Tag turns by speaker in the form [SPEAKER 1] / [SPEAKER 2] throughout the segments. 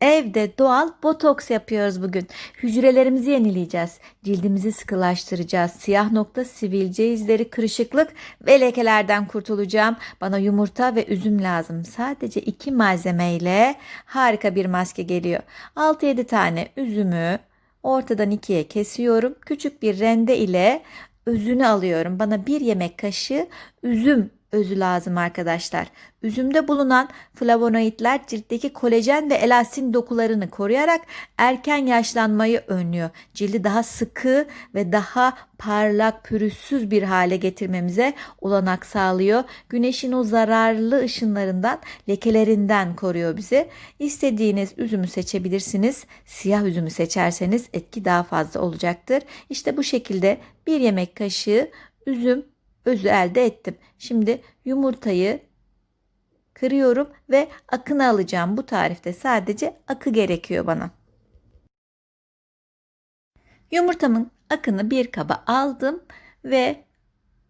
[SPEAKER 1] Evde doğal botoks yapıyoruz bugün. Hücrelerimizi yenileyeceğiz. Cildimizi sıkılaştıracağız. Siyah nokta, sivilce izleri, kırışıklık ve lekelerden kurtulacağım. Bana yumurta ve üzüm lazım. Sadece iki malzemeyle harika bir maske geliyor. 6-7 tane üzümü ortadan ikiye kesiyorum. Küçük bir rende ile özünü alıyorum. Bana bir yemek kaşığı üzüm özü lazım arkadaşlar. Üzümde bulunan flavonoidler ciltteki kolajen ve elastin dokularını koruyarak erken yaşlanmayı önlüyor. Cildi daha sıkı ve daha parlak, pürüzsüz bir hale getirmemize olanak sağlıyor. Güneşin o zararlı ışınlarından, lekelerinden koruyor bizi. İstediğiniz üzümü seçebilirsiniz. Siyah üzümü seçerseniz etki daha fazla olacaktır. İşte bu şekilde bir yemek kaşığı üzüm özü elde ettim. Şimdi yumurtayı kırıyorum ve akını alacağım. Bu tarifte sadece akı gerekiyor bana. Yumurtamın akını bir kaba aldım ve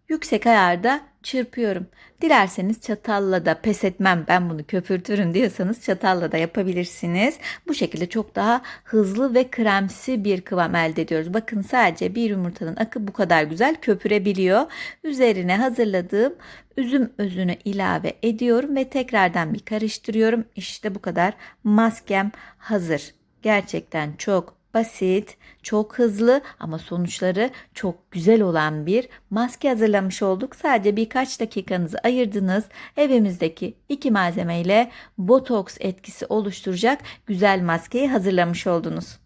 [SPEAKER 1] yüksek ayarda çırpıyorum. Dilerseniz çatalla da pes etmem ben bunu köpürtürüm diyorsanız çatalla da yapabilirsiniz. Bu şekilde çok daha hızlı ve kremsi bir kıvam elde ediyoruz. Bakın sadece bir yumurtanın akı bu kadar güzel köpürebiliyor. Üzerine hazırladığım üzüm özünü ilave ediyorum ve tekrardan bir karıştırıyorum. İşte bu kadar maskem hazır. Gerçekten çok basit, çok hızlı ama sonuçları çok güzel olan bir maske hazırlamış olduk. Sadece birkaç dakikanızı ayırdınız. Evimizdeki iki malzemeyle botoks etkisi oluşturacak güzel maskeyi hazırlamış oldunuz.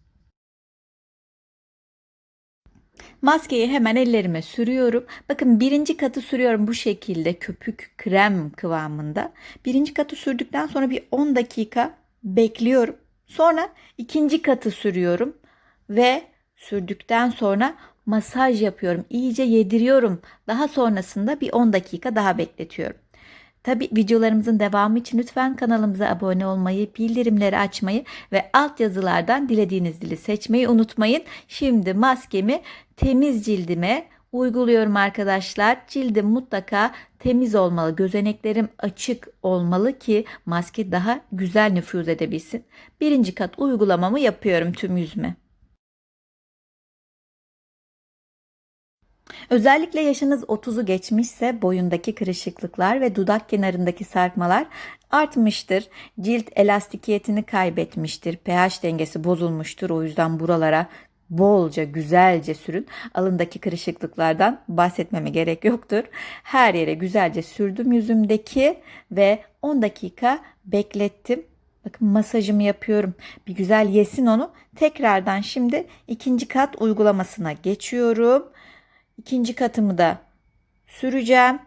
[SPEAKER 1] Maskeyi hemen ellerime sürüyorum. Bakın birinci katı sürüyorum bu şekilde köpük krem kıvamında. Birinci katı sürdükten sonra bir 10 dakika bekliyorum. Sonra ikinci katı sürüyorum ve sürdükten sonra masaj yapıyorum. İyice yediriyorum. Daha sonrasında bir 10 dakika daha bekletiyorum. Tabi videolarımızın devamı için lütfen kanalımıza abone olmayı, bildirimleri açmayı ve alt yazılardan dilediğiniz dili seçmeyi unutmayın. Şimdi maskemi temiz cildime uyguluyorum arkadaşlar. Cildim mutlaka temiz olmalı. Gözeneklerim açık olmalı ki maske daha güzel nüfuz edebilsin. Birinci kat uygulamamı yapıyorum tüm yüzüme. Özellikle yaşınız 30'u geçmişse boyundaki kırışıklıklar ve dudak kenarındaki sarkmalar artmıştır. Cilt elastikiyetini kaybetmiştir. pH dengesi bozulmuştur. O yüzden buralara bolca güzelce sürün. Alındaki kırışıklıklardan bahsetmeme gerek yoktur. Her yere güzelce sürdüm yüzümdeki ve 10 dakika beklettim. Bakın masajımı yapıyorum. Bir güzel yesin onu. Tekrardan şimdi ikinci kat uygulamasına geçiyorum. İkinci katımı da süreceğim.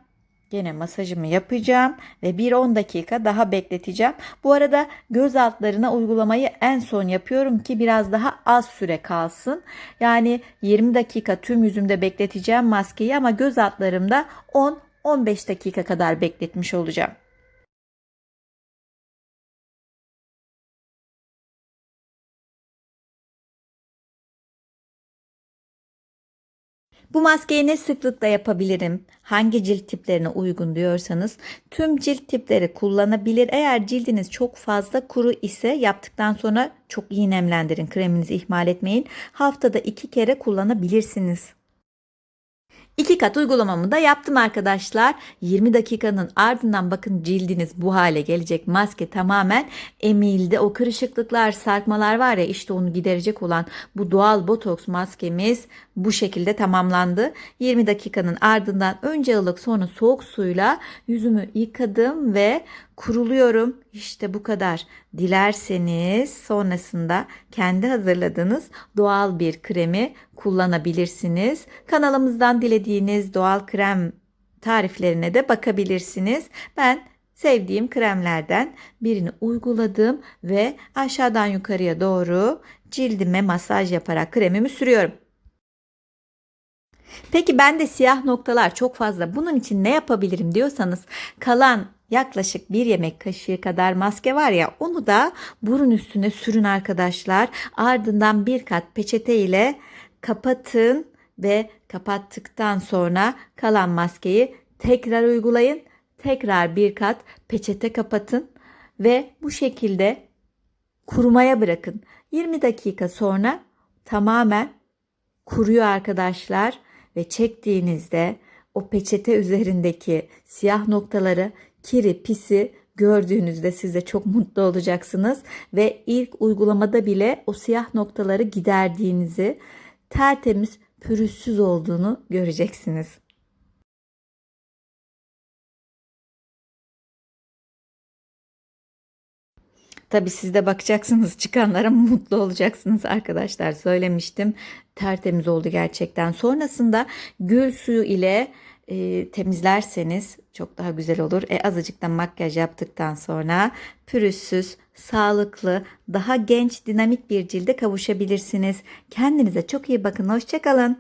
[SPEAKER 1] Gene masajımı yapacağım ve bir 10 dakika daha bekleteceğim. Bu arada göz altlarına uygulamayı en son yapıyorum ki biraz daha az süre kalsın. Yani 20 dakika tüm yüzümde bekleteceğim maskeyi ama göz altlarımda 10-15 dakika kadar bekletmiş olacağım. Bu maskeyi ne sıklıkla yapabilirim? Hangi cilt tiplerine uygun diyorsanız tüm cilt tipleri kullanabilir. Eğer cildiniz çok fazla kuru ise yaptıktan sonra çok iyi nemlendirin. Kreminizi ihmal etmeyin. Haftada iki kere kullanabilirsiniz. İki kat uygulamamı da yaptım arkadaşlar. 20 dakikanın ardından bakın cildiniz bu hale gelecek. Maske tamamen emildi. O kırışıklıklar, sarkmalar var ya işte onu giderecek olan bu doğal botoks maskemiz bu şekilde tamamlandı. 20 dakikanın ardından önce ılık sonra soğuk suyla yüzümü yıkadım ve kuruluyorum. İşte bu kadar. Dilerseniz sonrasında kendi hazırladığınız doğal bir kremi kullanabilirsiniz. Kanalımızdan dilediğiniz doğal krem tariflerine de bakabilirsiniz. Ben sevdiğim kremlerden birini uyguladım ve aşağıdan yukarıya doğru cildime masaj yaparak kremimi sürüyorum. Peki ben de siyah noktalar çok fazla. Bunun için ne yapabilirim diyorsanız kalan yaklaşık bir yemek kaşığı kadar maske var ya onu da burun üstüne sürün arkadaşlar. Ardından bir kat peçete ile kapatın ve kapattıktan sonra kalan maskeyi tekrar uygulayın. Tekrar bir kat peçete kapatın ve bu şekilde kurumaya bırakın. 20 dakika sonra tamamen kuruyor arkadaşlar ve çektiğinizde o peçete üzerindeki siyah noktaları, kiri, pisi gördüğünüzde siz de çok mutlu olacaksınız ve ilk uygulamada bile o siyah noktaları giderdiğinizi, tertemiz, pürüzsüz olduğunu göreceksiniz. Tabii siz de bakacaksınız çıkanlara mutlu olacaksınız arkadaşlar söylemiştim. Tertemiz oldu gerçekten. Sonrasında gül suyu ile e, temizlerseniz çok daha güzel olur. E, azıcık da makyaj yaptıktan sonra pürüzsüz, sağlıklı, daha genç, dinamik bir cilde kavuşabilirsiniz. Kendinize çok iyi bakın. Hoşçakalın.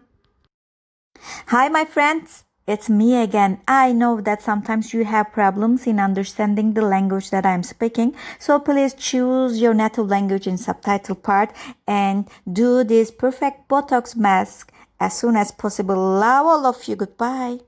[SPEAKER 1] Hi, my friends. It's me again. I know that sometimes you have problems in understanding the language that I'm speaking. So please choose your native language in subtitle part and do this perfect Botox mask as soon as possible. Love all of you. Goodbye.